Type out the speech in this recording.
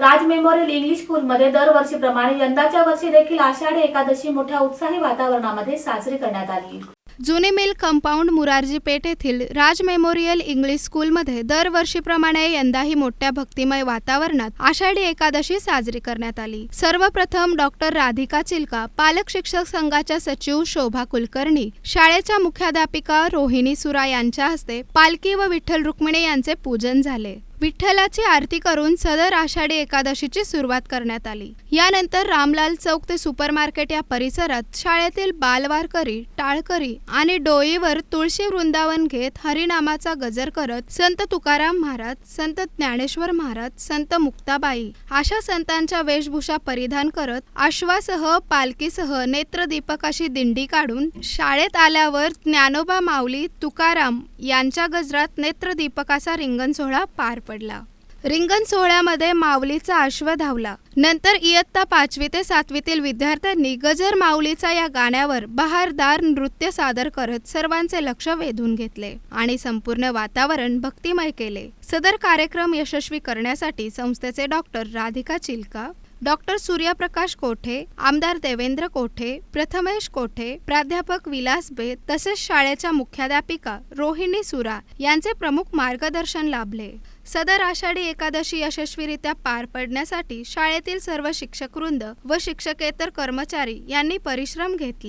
राज memorial English स्कूलमध्ये दरवर्षीप्रमाणे यंदाच्या वर्षी देखील आषाढी एकादशी मोठ्या उत्साही वातावरणामध्ये साजरी करण्यात आली. जुने मिल कंपाऊंड मुरारजी पेठ येथील राज मेमोरियल इंग्लिश स्कूलमध्ये दरवर्षीप्रमाणे यंदाही मोठ्या भक्तिमय वातावरणात आषाढी एकादशी साजरी करण्यात आली. सर्वप्रथम डॉक्टर राधिका चिलका पालक शिक्षक संघाच्या सचिव शोभा कुलकर्णी शाळेच्या मुख्याध्यापिका रोहिणी सुरा यांच्या हस्ते पालखी व विठ्ठल रुक्मिणी यांचे पूजन झाले. विठ्ठलाची आरती करून सदर आषाढी एकादशीची सुरुवात करण्यात आली. यानंतर रामलाल चौक ते सुपर मार्केट या परिसरात शाळेतील बालवारकरी टाळकरी आणि डोईवर तुळशी वृंदावन घेत हरिनामाचा गजर करत संत तुकाराम महाराज संत ज्ञानेश्वर महाराज संत मुक्ताबाई अशा संतांच्या वेशभूषा परिधान करत अश्वासह पालखीसह नेत्रदीपकाशी दिंडी काढून शाळेत आल्यावर ज्ञानोबा माऊली तुकाराम यांच्या गजरात नेत्रदीपकाचा रिंगण सोहळा पार पडला रिंगण सोहळ्यामध्ये माऊलीचा अश्व धावला. नंतर इयत्ता पाचवी ते सातवीतील विद्यार्थ्यांनी गजर माऊलीचा या गाण्यावर बहारदार नृत्य सादर करत सर्वांचे लक्ष वेधून घेतले आणि संपूर्ण वातावरण भक्तिमय केले. सदर कार्यक्रम यशस्वी करण्यासाठी संस्थेचे डॉक्टर राधिका चिलका डॉक्टर सूर्यप्रकाश कोठे आमदार देवेंद्र कोठे प्रथमेश कोठे प्राध्यापक विलास बे तसेच शाळेच्या मुख्याध्यापिका रोहिणी सुरा यांचे प्रमुख मार्गदर्शन लाभले. सदर आषाढी एकादशी यशस्वीरित्या पार पडण्यासाठी शाळेतील सर्व शिक्षकवृंद व शिक्षकेतर कर्मचारी यांनी परिश्रम घेतले.